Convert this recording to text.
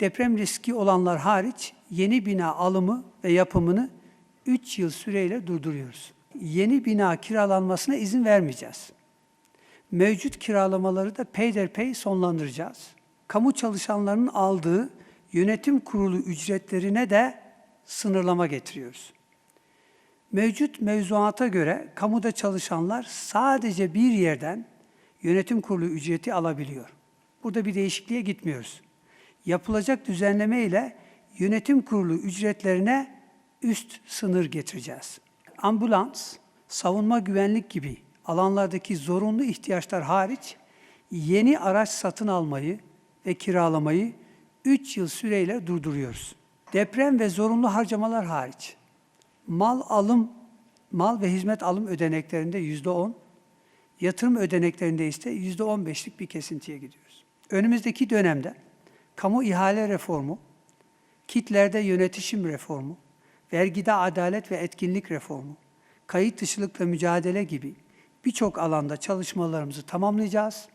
deprem riski olanlar hariç yeni bina alımı ve yapımını 3 yıl süreyle durduruyoruz. Yeni bina kiralanmasına izin vermeyeceğiz. Mevcut kiralamaları da peyderpey sonlandıracağız. Kamu çalışanlarının aldığı yönetim kurulu ücretlerine de sınırlama getiriyoruz. Mevcut mevzuata göre kamuda çalışanlar sadece bir yerden yönetim kurulu ücreti alabiliyor. Burada bir değişikliğe gitmiyoruz. Yapılacak düzenleme ile yönetim kurulu ücretlerine üst sınır getireceğiz. Ambulans, savunma güvenlik gibi alanlardaki zorunlu ihtiyaçlar hariç yeni araç satın almayı ve kiralamayı 3 yıl süreyle durduruyoruz. Deprem ve zorunlu harcamalar hariç mal alım, mal ve hizmet alım ödeneklerinde yüzde on, yatırım ödeneklerinde ise yüzde on beşlik bir kesintiye gidiyoruz. Önümüzdeki dönemde kamu ihale reformu, kitlerde yönetişim reformu, vergide adalet ve etkinlik reformu, kayıt dışılıkla mücadele gibi birçok alanda çalışmalarımızı tamamlayacağız